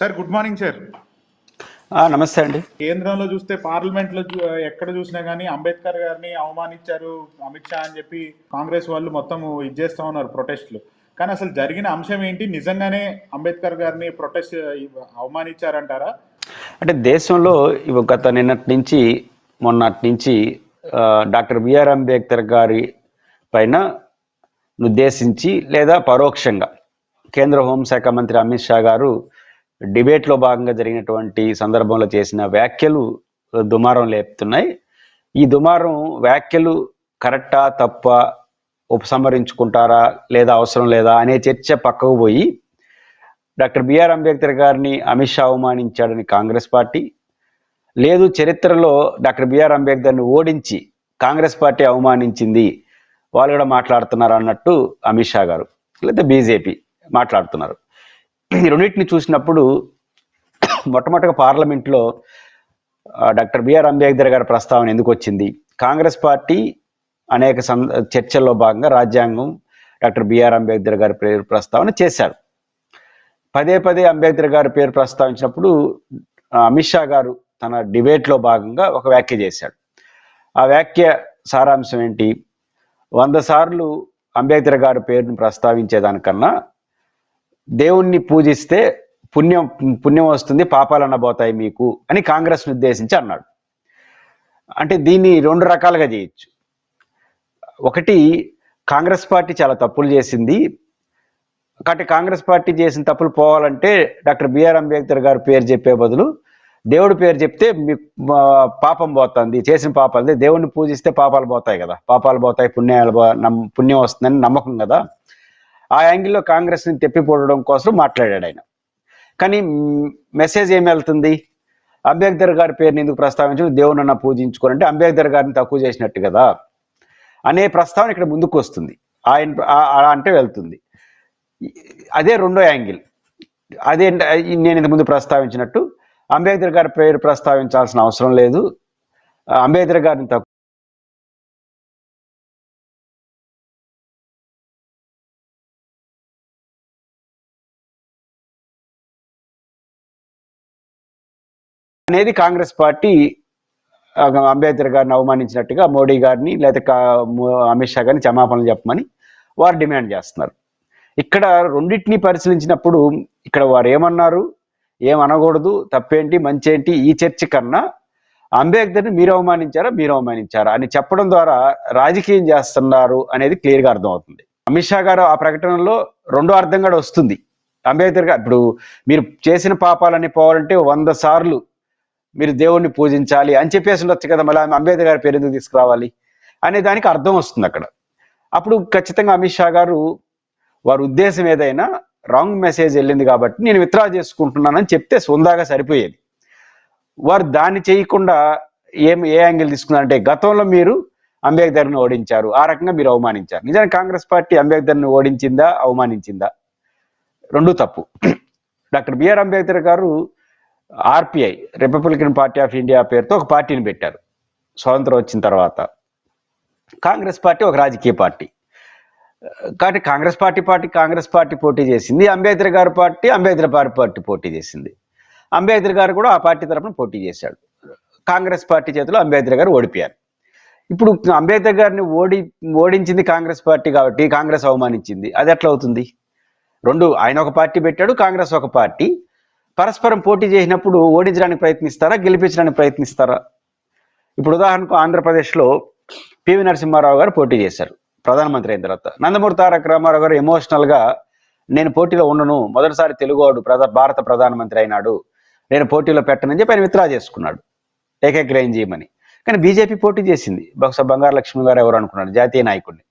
Sir good morning sir. నమస్తే అండి. కేంద్రంలో చూస్తే పార్లమెంట్లో ఎక్కడ చూసినా గానీ అంబేద్కర్ గారిని అవమానించారు అమిత్ షా అని చెప్పి కాంగ్రెస్ వాళ్ళు మొత్తం ఇది చేస్తా ఉన్నారు ప్రొటెస్ట్లు. కానీ అసలు జరిగిన అంశం ఏంటి? నిజంగానే అంబేద్కర్ గారిని ప్రొటెస్ట్ అవమానించారంటారా? అంటే దేశంలో ఇవి గత నిన్నటి నుంచి మొన్నటి నుంచి డాక్టర్ బిఆర్ అంబేద్కర్ గారి పైన ఉద్దేశించి లేదా పరోక్షంగా కేంద్ర హోంశాఖ మంత్రి అమిత్ షా గారు డిబేట్లో భాగంగా జరిగినటువంటి సందర్భంలో చేసిన వ్యాఖ్యలు దుమారం లేపుతున్నాయి. ఈ దుమారం వ్యాఖ్యలు కరెక్టా తప్ప ఉపసంహరించుకుంటారా లేదా అవసరం లేదా అనే చర్చ పక్కకు పోయి డాక్టర్ బిఆర్ అంబేద్కర్ గారిని అమిత్ షా అవమానించాడని కాంగ్రెస్ పార్టీ లేదు చరిత్రలో డాక్టర్ బిఆర్ అంబేద్కర్ని ఓడించి కాంగ్రెస్ పార్టీ అవమానించింది వాళ్ళు కూడా మాట్లాడుతున్నారు అన్నట్టు అమిత్ షా గారు లేదా బీజేపీ మాట్లాడుతున్నారు. ఈ రెండింటిని చూసినప్పుడు మొట్టమొదటిగా పార్లమెంట్లో డాక్టర్ బిఆర్ అంబేద్కర్ గారి ప్రస్తావన ఎందుకు వచ్చింది? కాంగ్రెస్ పార్టీ అనేక సం చర్చల్లో భాగంగా రాజ్యాంగం డాక్టర్ బిఆర్ అంబేద్కర్ గారి పేరు ప్రస్తావన చేశారు. పదే పదే అంబేద్కర్ గారి పేరు ప్రస్తావించినప్పుడు అమిత్ షా గారు తన డిబేట్లో భాగంగా ఒక వ్యాఖ్య చేశాడు. ఆ వ్యాఖ్య సారాంశం ఏంటి? వంద సార్లు అంబేద్కర్ గారి పేరును ప్రస్తావించేదానికన్నా దేవుణ్ణి పూజిస్తే పుణ్యం పుణ్యం వస్తుంది పాపాలన్న పోతాయి మీకు అని కాంగ్రెస్ను ఉద్దేశించి అన్నాడు. అంటే దీన్ని రెండు రకాలుగా చేయొచ్చు. ఒకటి కాంగ్రెస్ పార్టీ చాలా తప్పులు చేసింది. కాబట్టి కాంగ్రెస్ పార్టీ చేసిన తప్పులు పోవాలంటే డాక్టర్ బిఆర్ అంబేద్కర్ గారు పేరు చెప్పే బదులు దేవుడి పేరు చెప్తే మీ పాపం పోతుంది చేసిన పాపాలు దేవుణ్ణి పూజిస్తే పాపాలు పోతాయి కదా. పాపాలు పోతాయి పుణ్యాలు పుణ్యం వస్తుందని నమ్మకం కదా. ఆ యాంగిల్లో కాంగ్రెస్ని తెప్పిపోవడం కోసం మాట్లాడాడు ఆయన. కానీ మెసేజ్ ఏమి వెళ్తుంది? అంబేద్కర్ గారి పేరుని ఎందుకు ప్రస్తావించడం? దేవుని అన్న పూజించుకోనంటే అంబేద్కర్ గారిని తక్కువ చేసినట్టు కదా? అనే ప్రస్తావన ఇక్కడ ముందుకు వస్తుంది. ఆయన అలా అంటే వెళ్తుంది. అదే రెండో యాంగిల్. అదే నేను ఇంతకుముందు ప్రస్తావించినట్టు అంబేద్కర్ గారి పేరు ప్రస్తావించాల్సిన అవసరం లేదు. అంబేద్కర్ గారిని తక్కువ అనేది కాంగ్రెస్ పార్టీ అంబేద్కర్ గారిని అవమానించినట్టుగా మోడీ గారిని లేకపోతే అమిత్ షా గారిని క్షమాపణలు చెప్పమని వారు డిమాండ్ చేస్తున్నారు. ఇక్కడ రెండింటిని పరిశీలించినప్పుడు ఇక్కడ వారు ఏమన్నారు? ఏమనకూడదు తప్పేంటి? మంచేంటి? ఈ చర్చ కన్నా అంబేద్కర్ని మీరు అవమానించారా? మీరు అవమానించారా? అని చెప్పడం ద్వారా రాజకీయం చేస్తున్నారు అనేది క్లియర్గా అర్థమవుతుంది. అమిత్ షా గారు ఆ ప్రకటనలో రెండో అర్థం కూడా వస్తుంది. అంబేద్కర్ గారు ఇప్పుడు మీరు చేసిన పాపాలన్నీ పోవాలంటే వంద సార్లు మీరు దేవుణ్ణి పూజించాలి అని చెప్పేసి ఉండొచ్చు కదా మళ్ళీ అంబేద్కర్ గారి పేరు ఎందుకు తీసుకురావాలి అనే దానికి అర్థం వస్తుంది అక్కడ. అప్పుడు ఖచ్చితంగా అమిత్ షా గారు వారి ఉద్దేశం ఏదైనా రాంగ్ మెసేజ్ వెళ్ళింది కాబట్టి నేను విత్డ్రా చేసుకుంటున్నానని చెప్తే సొందాగా సరిపోయేది. వారు దాన్ని చేయకుండా ఏం ఏ యాంగిల్ తీసుకున్నారంటే గతంలో మీరు అంబేద్కర్ని ఓడించారు ఆ రకంగా మీరు అవమానించారు. నిజానికి కాంగ్రెస్ పార్టీ అంబేద్కర్ని ఓడించిందా అవమానించిందా? రెండు తప్పు. డాక్టర్ బిఆర్ అంబేద్కర్ గారు RPI Republican Party of India పేరుతో ఒక పార్టీని పెట్టారు. స్వాతంత్రం వచ్చిన తర్వాత. కాంగ్రెస్ పార్టీ ఒక రాజకీయ పార్టీ. కాబట్టి Congress party party Congress party పోటీ చేసింది. అంబేద్కర్ గారి పార్టీ అంబేద్కర్ పార్టీ పార్టీ పోటీ చేసింది. అంబేద్కర్ గారు కూడా ఆ పార్టీ తరఫున పోటీ చేశాడు. కాంగ్రెస్ పార్టీ చేతిలో అంబేద్కర్ గారు ఓడిపోయారు. ఇప్పుడు అంబేద్కర్ గారిని ఓడి ఓడించింది కాంగ్రెస్ పార్టీ కాబట్టి కాంగ్రెస్ అవమానించింది. అది ఎట్లా అవుతుంది? రెండు ఆయన ఒక పార్టీ పెట్టాడు కాంగ్రెస్ ఒక పార్టీ. పరస్పరం పోటీ చేసినప్పుడు ఓడించడానికి ప్రయత్నిస్తారా గెలిపించడానికి ప్రయత్నిస్తారా? ఇప్పుడు ఉదాహరణకు ఆంధ్రప్రదేశ్లో పివి నరసింహారావు గారు పోటీ చేశారు ప్రధానమంత్రి అయిన తర్వాత. నందమూరి తారక రామారావు గారు ఎమోషనల్గా నేను పోటీలో ఉండను మొదటిసారి తెలుగువాడు ప్రధా భారత ప్రధానమంత్రి అయినాడు నేను పోటీలో పెట్టనని చెప్పి ఆయన విత్డ్రా చేసుకున్నాడు ఏకగ్రహం చేయమని. కానీ బీజేపీ పోటీ చేసింది బహుశా బంగారు లక్ష్మి గారు ఎవరు అనుకున్నాడు జాతీయ నాయకుడిని.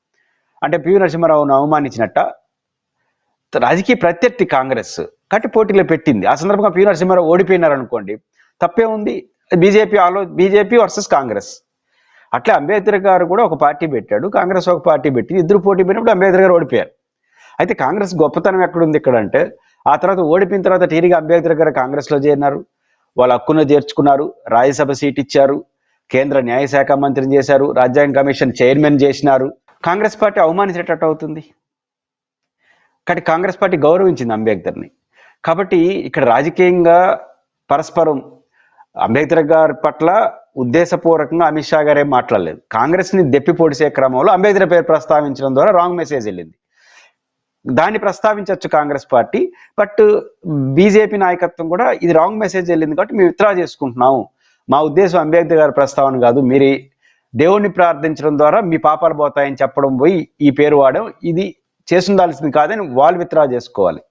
అంటే పివి నరసింహారావును అవమానించినట్ట రాజకీయ ప్రత్యర్థి కాంగ్రెస్ కట్టి పోటీలో పెట్టింది. ఆ సందర్భంగా పి నరసింహారావు ఓడిపోయినారు అనుకోండి తప్పే ఉంది. బీజేపీ ఆలో బీజేపీ వర్సెస్ కాంగ్రెస్. అట్లా అంబేద్కర్ గారు కూడా ఒక పార్టీ పెట్టాడు కాంగ్రెస్ ఒక పార్టీ పెట్టి ఇద్దరు పోటీ పెట్టినప్పుడు అంబేద్కర్ గారు ఓడిపోయారు. అయితే కాంగ్రెస్ గొప్పతనం ఎక్కడుంది ఇక్కడ అంటే ఆ తర్వాత ఓడిపోయిన తర్వాత టీరిగా అంబేద్కర్ గారు కాంగ్రెస్లో చేరినారు. వాళ్ళ హక్కును చేర్చుకున్నారు రాజ్యసభ సీట్ ఇచ్చారు కేంద్ర న్యాయశాఖ మంత్రిని చేశారు రాజ్యాంగ కమిషన్ చైర్మన్ చేసినారు. కాంగ్రెస్ పార్టీ అవమానించేటట్టు అవుతుంది. కాబట్టి కాంగ్రెస్ పార్టీ గౌరవించింది అంబేద్కర్ని. కాబట్టి ఇక్కడ రాజకీయంగా పరస్పరం అంబేద్కర్ గారి పట్ల ఉద్దేశపూర్వకంగా అమిత్ షా గారు ఏం మాట్లాడలేదు. కాంగ్రెస్ని దెప్పి పొడిసే క్రమంలో అంబేద్కర్ పేరు ప్రస్తావించడం ద్వారా రాంగ్ మెసేజ్ వెళ్ళింది. దాన్ని ప్రస్తావించవచ్చు కాంగ్రెస్ పార్టీ బట్ బీజేపీ నాయకత్వం కూడా ఇది రాంగ్ మెసేజ్ వెళ్ళింది కాబట్టి మేము విత్డ్రా చేసుకుంటున్నాము. మా ఉద్దేశం అంబేద్కర్ గారి ప్రస్తావన కాదు. మీరు దేవుణ్ణి ప్రార్థించడం ద్వారా మీ పాపాలు పోతాయని చెప్పడం పోయి ఈ పేరు వాడడం ఇది చేస్తుండాల్సింది కాదని వాళ్ళు విత్డ్రా చేసుకోవాలి.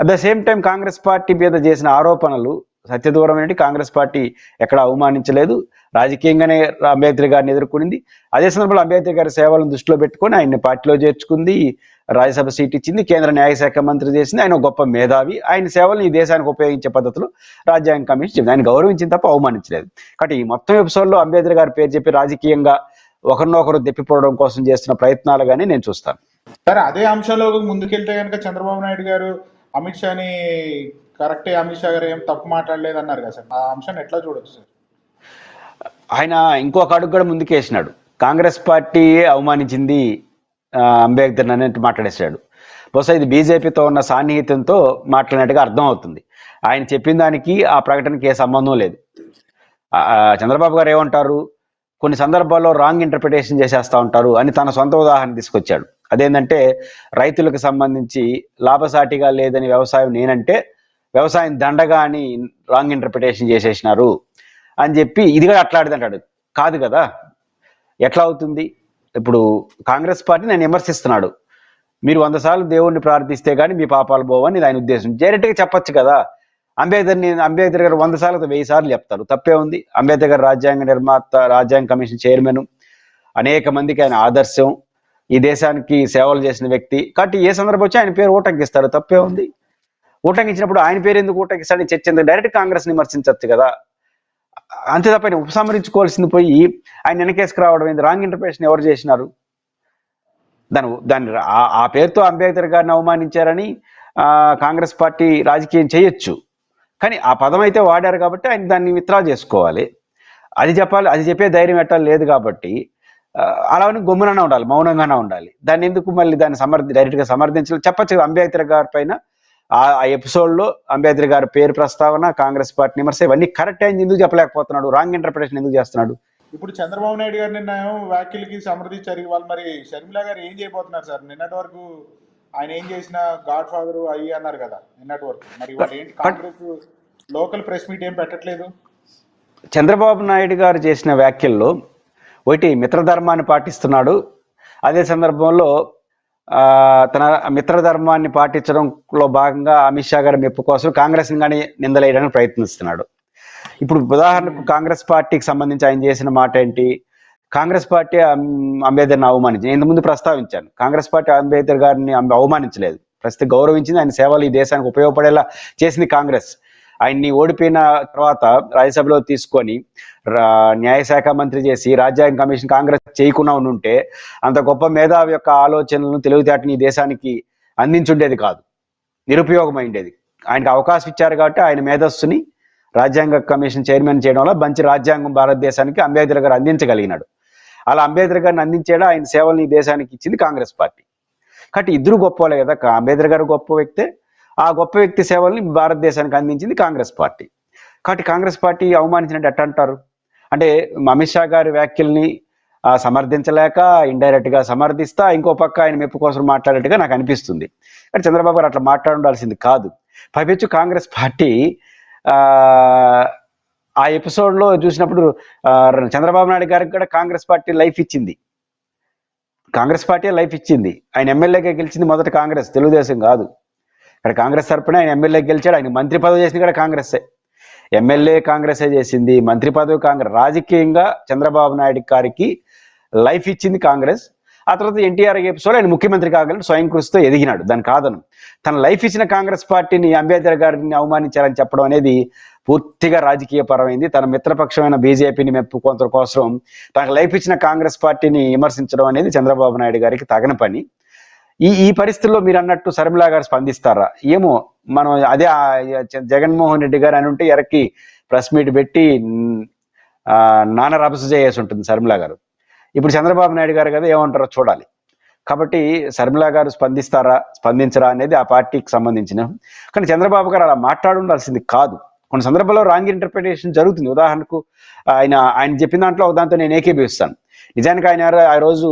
At the same time Congress party మీద చేసిన ఆరోపణలు సత్యదూరమైన కాంగ్రెస్ పార్టీ ఎక్కడ అవమానించలేదు. రాజకీయంగానే అంబేద్కర్ గారిని ఎదుర్కొనింది. అదే సందర్భంలో అంబేద్కర్ గారి సేవలను దృష్టిలో పెట్టుకొని ఆయన్ని పార్టీలో చేర్చుకుంది. రాజ్యసభ సీట్ ఇచ్చింది. కేంద్ర న్యాయశాఖ మంత్రి చేసింది. ఆయన గొప్ప మేధావి. ఆయన సేవలను ఈ దేశానికి ఉపయోగించే పద్ధతిలో రాజ్యాంగ కమిషన్ చెప్పింది ఆయన గౌరవించింది తప్ప అవమానించలేదు. కాబట్టి ఈ మొత్తం ఎపిసోడ్లో అంబేద్కర్ గారి పేరు చెప్పి రాజకీయంగా ఒకరినొకరు దెప్పిపోవడం కోసం చేస్తున్న ప్రయత్నాలుగానే నేను చూస్తాను. సరే అదే అంశంలో ముందుకెళ్తే కనుక చంద్రబాబు నాయుడు గారు అమిత్ షాని కరెక్టే అమిత్ షా గారు ఏం తప్పు మాట్లాడలేదు అన్నారు కదా సార్? ఆ అంశాన్ని ఎట్లా చూడొచ్చు సార్? ఆయన ఇంకొక అడుగు కూడా ముందుకేసినాడు. కాంగ్రెస్ పార్టీ అవమానించింది అంబేద్కర్ అన్నట్టు మాట్లాడేశాడు. బహుశా ఇది బీజేపీతో ఉన్న సాన్నిహిత్యంతో మాట్లాడినట్టుగా అర్థం అవుతుంది ఆయన చెప్పిన దానికి ఆ ప్రకటనకి ఏ సంబంధం లేదు. చంద్రబాబు గారు ఏమంటారు? కొన్ని సందర్భాల్లో రాంగ్ ఇంటర్ప్రిటేషన్ చేసేస్తా ఉంటారు అని తన సొంత ఉదాహరణ తీసుకొచ్చాడు. అదేంటంటే రైతులకు సంబంధించి లాభసాటిగా లేదని వ్యవసాయం నేనంటే వ్యవసాయం దండగా అని రాంగ్ ఇంటర్ప్రిటేషన్ చేసేసినారు అని చెప్పి ఇది కూడా అట్లాడిదంటాడు కాదు కదా. ఎట్లా అవుతుంది? ఇప్పుడు కాంగ్రెస్ పార్టీ నేను విమర్శిస్తున్నాడు. మీరు వంద సార్లు దేవుణ్ణి ప్రార్థిస్తే కానీ మీ పాపాలు పోవని ఆయన ఉద్దేశం. డైరెక్ట్గా చెప్పొచ్చు కదా. అంబేద్కర్ని అంబేద్కర్ గారు వంద సార్లు వెయ్యి సార్లు చెప్తారు. తప్పే ఉంది. అంబేద్కర్ గారు రాజ్యాంగ నిర్మాత రాజ్యాంగ కమిషన్ చైర్మన్. అనేక మందికి ఆయన ఆదర్శం. ఈ దేశానికి సేవలు చేసిన వ్యక్తి. కాబట్టి ఏ సందర్భం వచ్చి ఆయన పేరు ఊటంకిస్తారు తప్పే ఉంది. ఊటంకించినప్పుడు ఆయన పేరు ఎందుకు ఊటంకిస్తాడని చర్చ ఎందుకు డైరెక్ట్ కాంగ్రెస్ విమర్శించవచ్చు కదా. అంతే తప్ప ఆయన ఉపసంహరించుకోవాల్సింది పోయి ఆయన వెనకేసుకు రావడం ఏంది? రాంగ్ ఇంటర్ప్రిటేషన్ ఎవరు చేసినారు? దాని దాన్ని ఆ- ఆ పేరుతో అంబేద్కర్ గారిని అవమానించారని కాంగ్రెస్ పార్టీ రాజకీయం చేయొచ్చు. కానీ ఆ పదం అయితే వాడారు కాబట్టి ఆయన దాన్ని విత్డ్రా చేసుకోవాలి. అది చెప్పాలి అది చెప్పే ధైర్యం ఎట్టాలి లేదు కాబట్టి అలానే గమ్ముననే ఉండాలి మౌనంగానే ఉండాలి. దాన్ని ఎందుకు మళ్ళీ దాన్ని సమర్థి డైరెక్ట్గా సమర్థించాలి? చెప్పచ్చు అంబేద్కర్ గారి పైన ఆ ఆ ఎపిసోడ్లో అంబేద్కర్ గారి పేరు ప్రస్తావన కాంగ్రెస్ పార్టీ విమర్శ ఇవన్నీ కరెక్ట్ అయింది ఎందుకు చెప్పలేకపోతున్నాడు? రాంగ్ ఇంటర్ప్రిటేషన్ ఎందుకు చేస్తున్నాడు? ఇప్పుడు చంద్రబాబు నాయుడు గారు నిన్న వ్యాఖ్యలకి సమర్థించారు. వాళ్ళు మరి షర్మిల గారు ఏం చేయబోతున్నారు సార్? నిన్నటి వరకు ఆయన ఏం చేసిన గాడ్ ఫాదర్ అయ్యి అన్నారు కదా నిన్నటి వరకు. మరి వాళ్ళు ఏంటి కాంగ్రెస్ లోకల్ ప్రెస్ మీట్ ఏం పెట్టట్లేదు? చంద్రబాబు నాయుడు గారు చేసిన వ్యాఖ్యల్లో ఒకటి మిత్రధర్మాన్ని పాటిస్తున్నాడు. అదే సందర్భంలో ఆ, తన మిత్రధర్మాన్ని పాటించడంలో భాగంగా అమిత్ షా గారి మెప్పు కోసం కాంగ్రెస్ కానీ నిందలేయడానికి ప్రయత్నిస్తున్నాడు. ఇప్పుడు ఉదాహరణకు కాంగ్రెస్ పార్టీకి సంబంధించి ఆయన చేసిన మాట ఏంటి? కాంగ్రెస్ పార్టీ అంబేద్కర్ని అవమానించింది. నేను ఇంతకుముందు ప్రస్తావించాను. కాంగ్రెస్ పార్టీ అంబేద్కర్ గారిని అవమానించలేదు. ప్రస్తుతం గౌరవించింది ఆయన సేవలు ఈ దేశానికి ఉపయోగపడేలా చేసింది కాంగ్రెస్. ఆయన్ని ఓడిపోయిన తర్వాత రాజ్యసభలో తీసుకొని రా- న్యాయశాఖ మంత్రి చేసి రాజ్యాంగ కమిషన్ కాంగ్రెస్ చేయకుండా ఉంటే అంత గొప్ప మేధావి యొక్క ఆలోచనలను తెలివితేటని ఈ దేశానికి అందించుండేది కాదు. నిరుపయోగమైండేది. ఆయనకు అవకాశం ఇచ్చారు కాబట్టి ఆయన మేధస్సుని రాజ్యాంగ కమిషన్ చైర్మన్ చేయడం వల్ల మంచి రాజ్యాంగం భారతదేశానికి అంబేద్కర్ గారు అందించగలిగినాడు. అలా అంబేద్కర్ గారిని అందించేలా ఆయన సేవల్ని ఈ దేశానికి ఇచ్చింది కాంగ్రెస్ పార్టీ. కాబట్టి ఇద్దరు గొప్పవాళ్ళే కదా. అంబేద్కర్ గారు గొప్ప వ్యక్తే ఆ గొప్ప వ్యక్తి సేవల్ని భారతదేశానికి అందించింది కాంగ్రెస్ పార్టీ. కాబట్టి కాంగ్రెస్ పార్టీ అవమానించినట్టు ఎట్ట అంటారు? అంటే అమిత్ షా గారి వ్యాఖ్యల్ని సమర్థించలేక ఇండైరెక్ట్గా సమర్థిస్తా ఇంకో పక్క ఆయన మెప్పు కోసం మాట్లాడేట్టుగా నాకు అనిపిస్తుంది. కానీ చంద్రబాబు గారు అట్లా మాట్లాడాల్సింది కాదు. పైపెచ్చు కాంగ్రెస్ పార్టీ ఆ, ఎపిసోడ్లో చూసినప్పుడు చంద్రబాబు నాయుడు గారికి కూడా కాంగ్రెస్ పార్టీ లైఫ్ ఇచ్చింది. కాంగ్రెస్ పార్టీ లైఫ్ ఇచ్చింది. ఆయన ఎమ్మెల్యేగా గెలిచింది మొదట కాంగ్రెస్ తెలుగుదేశం కాదు. ఇక్కడ కాంగ్రెస్ తరపున ఆయన ఎమ్మెల్యే గెలిచాడు. ఆయన మంత్రి పదవి చేసింది కూడా కాంగ్రెస్సే. ఎమ్మెల్యే కాంగ్రెసే చేసింది. మంత్రి పదవి కాంగ్రెస్ రాజకీయంగా చంద్రబాబు నాయుడు గారికి లైఫ్ ఇచ్చింది కాంగ్రెస్. ఆ తర్వాత ఎన్టీఆర్ ఎపిసోడ్ ఆయన ముఖ్యమంత్రి కాగలను స్వయం కృషితో ఎదిగినాడు. దాని కాదను. తన లైఫ్ ఇచ్చిన కాంగ్రెస్ పార్టీని అంబేద్కర్ గారిని అవమానించారని చెప్పడం అనేది పూర్తిగా రాజకీయ పరమైంది తన మిత్రపక్షమైన బీజేపీని కొంత కోసం తనకు లైఫ్ ఇచ్చిన కాంగ్రెస్ పార్టీని విమర్శించడం అనేది చంద్రబాబు నాయుడు గారికి తగని పని. ఈ ఈ పరిస్థితుల్లో మీరు అన్నట్టు శర్మిలా గారు స్పందిస్తారా? ఏమో మనం అదే జగన్మోహన్ రెడ్డి గారు అని ఉంటే ఎరక్కి ప్రెస్ మీట్ పెట్టి నాన్న రభస చేయాల్సి ఉంటుంది శర్మిలా గారు. ఇప్పుడు చంద్రబాబు నాయుడు గారు కదా ఏమంటారో చూడాలి. కాబట్టి శర్మిల గారు స్పందిస్తారా స్పందించరా అనేది ఆ పార్టీకి సంబంధించిన. కానీ చంద్రబాబు గారు అలా మాట్లాడి ఉండాల్సింది కాదు. కొన్ని సందర్భాల్లో రాంగ్ ఇంటర్ప్రిటేషన్ జరుగుతుంది. ఉదాహరణకు ఆయన ఆయన చెప్పిన దాంట్లో ఒక దాంతో నేను ఏకీభవిస్తాను. నిజానికి ఆయన ఆ రోజు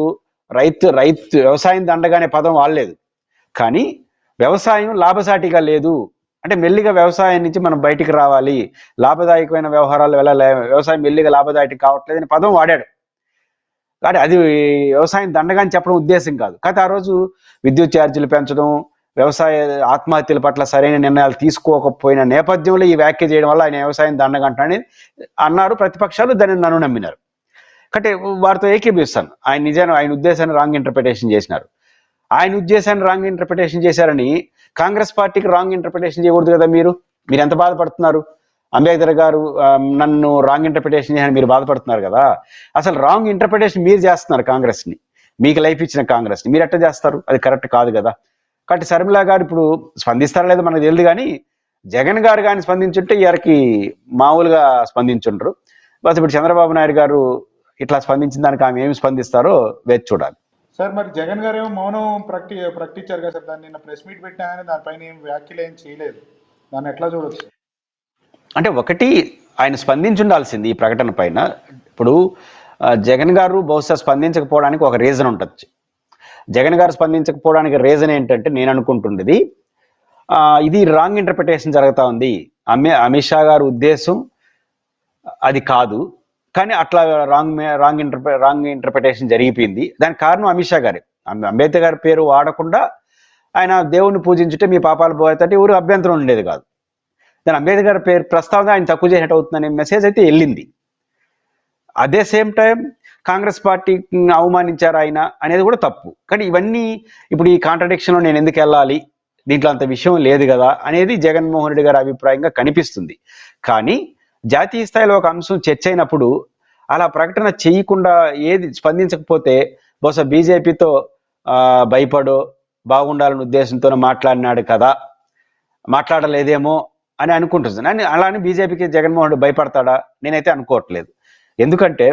రైతు రైతు వ్యవసాయం దండగానే పదం వాడలేదు. కానీ వ్యవసాయం లాభసాటిగా లేదు. అంటే మెల్లిగా వ్యవసాయం నుంచి మనం బయటికి రావాలి. లాభదాయకమైన వ్యవహారాలు వెళ్ళాలి వ్యవసాయం మెల్లిగా లాభదాయకం కావట్లేదు అనే పదం వాడాడు. కానీ అది వ్యవసాయం దండగాని చెప్పడం ఉద్దేశం కాదు. కాకపోతే ఆ రోజు విద్యుత్ ఛార్జీలు పెంచడం వ్యవసాయ ఆత్మహత్యల పట్ల సరైన నిర్ణయాలు తీసుకోకపోయిన నేపథ్యంలో ఈ వ్యాఖ్య చేయడం వల్ల ఆయన వ్యవసాయం దండగంటని అన్నారు. ప్రతిపక్షాలు దాన్ని నన్ను నమ్మినారు. కాబట్టి వారితో ఏకీభవిస్తాను. ఆయన నిజాన్ని ఆయన ఉద్దేశాన్ని రాంగ్ ఇంటర్ప్రిటేషన్ చేసినారు. ఆయన ఉద్దేశాన్ని రాంగ్ ఇంటర్ప్రిటేషన్ చేశారని కాంగ్రెస్ పార్టీకి రాంగ్ ఇంటర్ప్రిటేషన్ చేయకూడదు కదా మీరు? మీరు ఎంత బాధపడుతున్నారు? అంబేద్కర్ గారు నన్ను రాంగ్ ఇంటర్ప్రిటేషన్ చేయని మీరు బాధపడుతున్నారు కదా? అసలు రాంగ్ ఇంటర్ప్రిటేషన్ మీరు చేస్తున్నారు కాంగ్రెస్ని. మీకు లైఫ్ ఇచ్చిన కాంగ్రెస్ని. మీరు ఎట్లా చేస్తారు? అది కరెక్ట్ కాదు కదా. కాబట్టి శర్మిలా గారు ఇప్పుడు స్పందిస్తారా లేదో మనకు తెలియదు కానీ జగన్ గారు కానీ స్పందించుంటే ఈయనకి మామూలుగా స్పందించుండ్రు. బస్ ఇప్పుడు చంద్రబాబు నాయుడు గారు ఇట్లా స్పందించిన దానికి ఆమె ఏమి స్పందిస్తారో వేచి చూడాలి. సార్ మరి జగన్ గారు ఏమో మౌనం ప్రకటి ప్రకటించారు కదా సార్ దాన్ని నిన్న ప్రెస్ మీట్ పెట్టినా కానీ దానిపైన ఏం వ్యాఖ్యలు ఏం చేయలేదు. దాన్ని ఎట్లా చూడొచ్చు? అంటే ఒకటి ఆయన స్పందించుండాల్సింది ఈ ప్రకటన పైన. ఇప్పుడు జగన్ గారు బహుశా స్పందించకపోవడానికి ఒక రీజన్ ఉంటుంది జగన్ గారు స్పందించకపోవడానికి రీజన్ ఏంటంటే నేను అనుకుంటుండేది ఇది రాంగ్ ఇంటర్ప్రిటేషన్ జరుగుతూ ఉంది. అమి అమిత్ షా గారి ఉద్దేశం అది కాదు. కానీ అట్లా wrong wrong interpre wrong interpretation జరిగిపోయింది. దానికి కారణం అమిత్ షా గారే. అంబేద్కర్ గారి పేరు వాడకుండా ఆయన దేవుణ్ణి పూజించుటే మీ పాపాలు పోయేటట్టు ఎవరు అభ్యంతరం ఉండేది కాదు. దాని అంబేద్కర్ పేరు ప్రస్తావన ఆయన తక్కువ చేసినట్టు అవుతుందనే మెసేజ్ అయితే వెళ్ళింది. అదే సేమ్ టైం కాంగ్రెస్ పార్టీ అవమానించారు ఆయన అనేది కూడా తప్పు. కానీ ఇవన్నీ ఇప్పుడు ఈ కాంట్రడిక్షన్లో నేను ఎందుకు వెళ్ళాలి? దీంట్లో అంత విషయం లేదు కదా అనేది జగన్మోహన్ రెడ్డి గారి అభిప్రాయంగా కనిపిస్తుంది. కానీ జాతీయ స్థాయిలో ఒక అంశం చర్చ అయినప్పుడు అలా ప్రకటన చేయకుండా ఏది స్పందించకపోతే బహుశా బీజేపీతో భయపడో బాగుండాలనే ఉద్దేశంతో మాట్లాడినాడు కదా. మాట్లాడలేదేమో అని అనుకుంటుంది. అని అలానే బీజేపీకి జగన్మోహన్ రెడ్డి భయపడతాడా? నేనైతే అనుకోవట్లేదు. ఎందుకంటే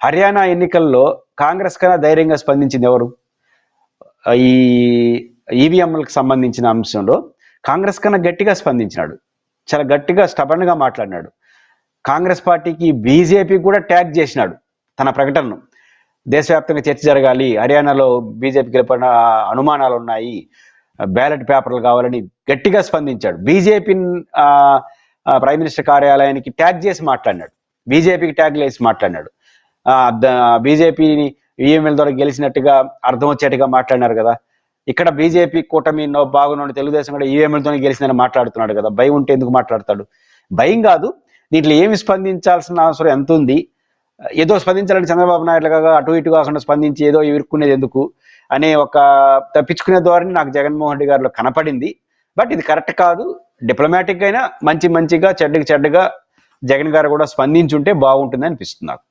హర్యానా ఎన్నికల్లో కాంగ్రెస్ కన్నా ధైర్యంగా స్పందించింది ఎవరు? ఈ ఈవీఎంలకు సంబంధించిన అంశంలో కాంగ్రెస్ కన్నా గట్టిగా స్పందించినాడు. చాలా గట్టిగా స్టబన్గా మాట్లాడినాడు. కాంగ్రెస్ పార్టీకి బీజేపీ కూడా ట్యాగ్ చేసినాడు తన ప్రకటనను. దేశవ్యాప్తంగా చర్చ జరగాలి హర్యానాలో బీజేపీ గెలిపిన అనుమానాలు ఉన్నాయి బ్యాలెట్ పేపర్లు కావాలని గట్టిగా స్పందించాడు. బీజేపీ ప్రైమ్ మినిస్టర్ కార్యాలయానికి ట్యాగ్ చేసి మాట్లాడినాడు. బీజేపీకి ట్యాగ్ వేసి మాట్లాడినాడు. బీజేపీని ఈఎంఎల్ ద్వారా గెలిచినట్టుగా అర్థం వచ్చేట్టుగా మాట్లాడినారు కదా. ఇక్కడ బీజేపీ కూటమి నో బాగున్నాడు తెలుగుదేశం కూడా ఈవీఎంలతో గెలిచిందని మాట్లాడుతున్నాడు కదా. భయం ఉంటే ఎందుకు మాట్లాడతాడు? భయం కాదు. దీంట్లో ఏమి స్పందించాల్సిన అవసరం ఎంత ఉంది? ఏదో స్పందించాలని చంద్రబాబు నాయుడు కాగా అటు ఇటు కాకుండా స్పందించి ఏదో ఇరుక్కునేది ఎందుకు? అనే ఒక తప్పించుకునే ధోరణి నాకు జగన్మోహన్ రెడ్డి గారిలో కనపడింది. బట్ ఇది కరెక్ట్ కాదు. డిప్లొమాటిక్ అయినా మంచి మంచిగా చెడ్డకి చెడ్డగా జగన్ గారు కూడా స్పందించుంటే బాగుంటుంది అనిపిస్తుంది నాకు.